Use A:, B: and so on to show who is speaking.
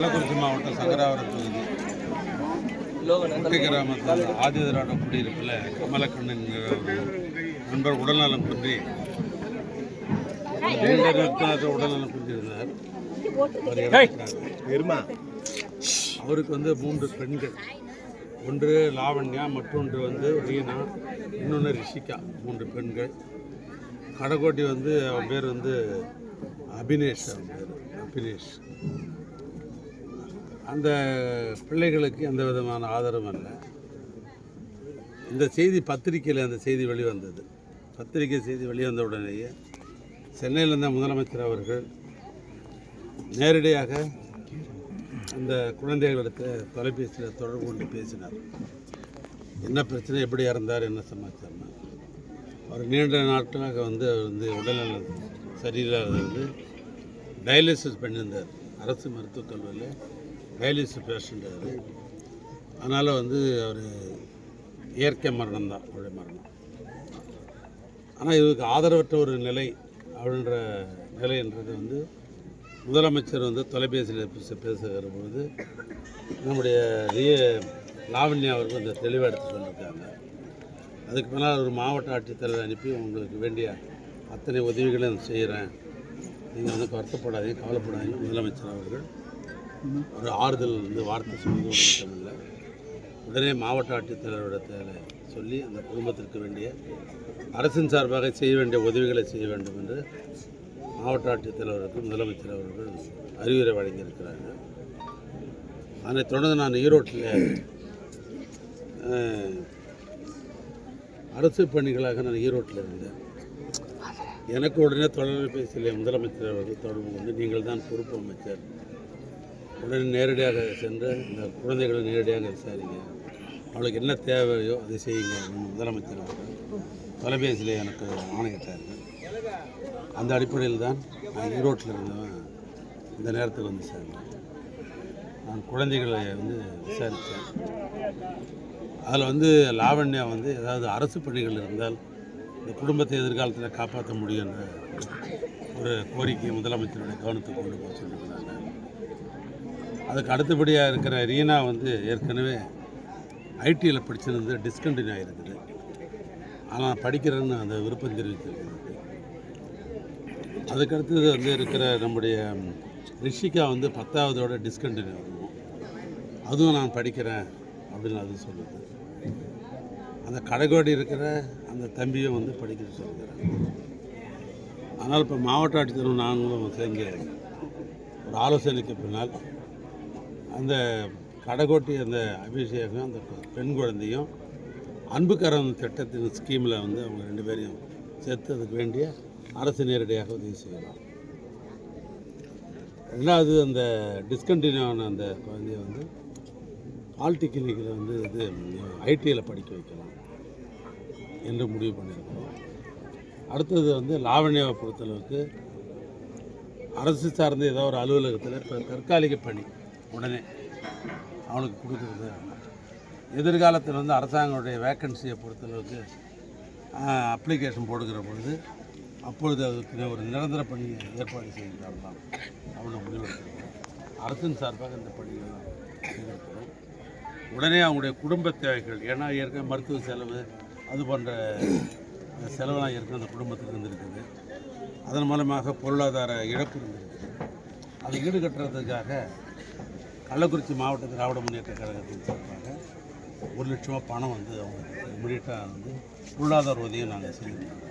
A: கள்ளக்குறிச்சி மாவட்டம் சங்கராபுரம் தொகுதி குட்டை கிராமத்தில் ஆதிதிராட குடியிருப்பில் கமலக்கண்ணன்கிற நண்பர் உடல்நலம் குன்றி உடல்நலம் குன்றியிருந்தார். அவருக்கு வந்து மூன்று பெண்கள். ஒன்று லாவண்யா மற்றொன்று வந்து ரீனா இன்னொன்று ரிஷிகா மூன்று பெண்கள். கடைக்கோட்டி வந்து அவன் பேர் வந்து அபினேஷ் அவன் பேர் அபினேஷ். அந்த பிள்ளைகளுக்கு எந்த விதமான ஆதரவும் இல்லை இந்த செய்தி பத்திரிக்கையில் அந்த செய்தி வெளிவந்தது. பத்திரிகை செய்தி வெளிவந்த உடனேயே சென்னையில் இருந்த முதலமைச்சர் அவர்கள் நேரடியாக அந்த குழந்தைகளிடத்தை தொலைபேசியில் தொடர்பு கொண்டு பேசினார். என்ன பிரச்சனை எப்படி இறந்தார் என்ன சமாச்சாரம்? அவர் நீண்ட நாட்களாக வந்து அவர் வந்து உடல்நலம் சரியில்லாத வந்து டயாலிசிஸ் பண்ணியிருந்தார். அரசு மருத்துவக் கல்லூரியில் டயாலிசிஸ் பேஷண்ட் அவர் அதனால் வந்து அவர் இயற்கை மரணம் தான் அவருடைய மரணம். ஆனால் இவருக்கு ஆதரவற்ற ஒரு நிலை அப்படின்ற நிலைன்றது வந்து முதலமைச்சர் வந்து தொலைபேசியில் பேச பேசுகிற பொழுது நம்முடைய ரிய லாவண்யா அவருக்கு இந்த தெளிவாக எடுத்து சொல்லியிருக்காங்க. அதுக்கு பின்னால் ஒரு மாவட்ட ஆட்சித்தலைவர் அனுப்பி உங்களுக்கு வேண்டிய அத்தனை உதவிகளையும் செய்கிறேன். நீங்கள் வந்து வருத்தப்படாதீங்க கவலைப்படாதீங்க முதலமைச்சர் அவர்கள். ஒரு ஆறுதல் வந்து வார்த்தை சொல்வது மட்டுமில்லை உடனே மாவட்ட ஆட்சித்தலைவரிடத்தில் சொல்லி அந்த குடும்பத்திற்கு வேண்டிய அரசின் சார்பாக செய்ய வேண்டிய உதவிகளை செய்ய வேண்டும் என்று மாவட்ட ஆட்சித்தலைவருக்கு முதலமைச்சர் அவர்கள் அறிவுரை வழங்கியிருக்கிறார்கள். அதனைத் தொடர்ந்து நான் ஈரோட்டில் அரசு பணிகளாக நான் ஈரோட்டில் இருந்தேன். எனக்கு உடனே தொலைபேசியில் முதலமைச்சர் அவர்கள் தொடர்பு கொண்டு நீங்கள் தான் பொறுப்பு அமைச்சர் உடனே நேரடியாக சென்று இந்த குழந்தைகளை நேரடியாக விசாரிங்க. அவளுக்கு என்ன தேவையோ அதை செய்யுங்க. முதலமைச்சர் அவர்கள் தொலைபேசியில் எனக்கு ஆணையிட்டார்கள் அந்த அடிப்படையில் தான் நான் ஈரோட்டில் இருந்தவன் இந்த நேரத்துக்கு வந்து சேர்ந்தேன். நான் குழந்தைகளை வந்து விசாரித்தேன். அதில் வந்து லாவண்யா வந்து ஏதாவது அரசு பணிகள் இருந்தால் இந்த குடும்பத்தை எதிர்காலத்தில் காப்பாற்ற முடியும் என்ற ஒரு கோரிக்கையை முதலமைச்சருடைய கவனத்துக்கு கொண்டு போக சொல்லியிருக்கிறாங்க அதுக்கு அடுத்தபடியாக இருக்கிற ரீனா வந்து ஏற்கனவே ஐடியில் படிச்சிருந்து டிஸ்கண்டினியூ ஆகிருக்குது ஆனால் படிக்கிறேன்னு அந்த விருப்பம் தெரிவித்திருக்கிறது. அதுக்கடுத்தது வந்து இருக்கிற நம்முடைய ரிஷிகா வந்து பத்தாவதோட டிஸ்கண்டினியூ ஆகும் அதுவும் நான் படிக்கிறேன் அப்படின்னு அது சொல்லுது. அந்த கடைக்கோடி இருக்கிற அந்த தம்பியும் வந்து படிக்கிற சொல்லுகிறாங்க ஆனால் இப்போ மாவட்ட ஆட்சித்தலைவர் நாங்களும் சேர்ந்து ஒரு ஆலோசனைக்கு பின்னால் அந்த கடைக்கோட்டி அந்த அபிஷேகம் அந்த பெண் குழந்தையும் அன்புக்கரம் திட்டத்தின் ஸ்கீமில் வந்து அவங்க ரெண்டு பேரையும் சேர்த்து அதுக்கு வேண்டிய அரசு நேரடியாக உதவி செய்யலாம். ரெண்டாவது அந்த டிஸ்கண்டினியூ ஆன அந்த குழந்தைய வந்து பாலிடெக்னிக்கில் வந்து இது ஐடியில் படிக்க வைக்கலாம் என்று முடிவு பண்ணியிருக்கோம். அடுத்தது வந்து லாவண்யாவை பொறுத்தளவுக்கு அரசு சார்ந்த ஏதோ ஒரு அலுவலகத்தில் இப்போ தற்காலிக பணி. உடனே அவனுக்கு கொடுக்குறது. எதிர்காலத்தில் வந்து அரசாங்கத்துடைய வேக்கன்சியை பொறுத்தளவுக்கு அப்ளிகேஷன் போடுகிற பொழுது அப்பொழுது அதுக்கு ஒரு நிரந்தர பணியை ஏற்பாடு செய்கிறார்களாம் அவனை முடிவெடுக்கிறோம் அரசின் சார்பாக இந்த பணிகள்லாம் செய்திருக்கிறோம் உடனே அவங்களுடைய குடும்ப தேவைகள் ஏன்னா ஏற்கனவே மருத்துவ செலவு அது போன்ற செலவெல்லாம் ஏற்கனவே அந்த குடும்பத்துக்கு இருந்திருக்குது. அதன் மூலமாக பொருளாதார இழப்பு இருந்திருக்குது. அதை ஈடுகட்டுறதுக்காக கள்ளக்குறிச்சி மாவட்ட திராவிட முன்னேற்ற கழகத்தின் சார்பாக ஒரு லட்சமாக பணம் வந்து அவங்களுக்கு இமீடியட்டாக வந்து பொருளாதார உதவியை நாங்கள் செஞ்சுருக்கோம்.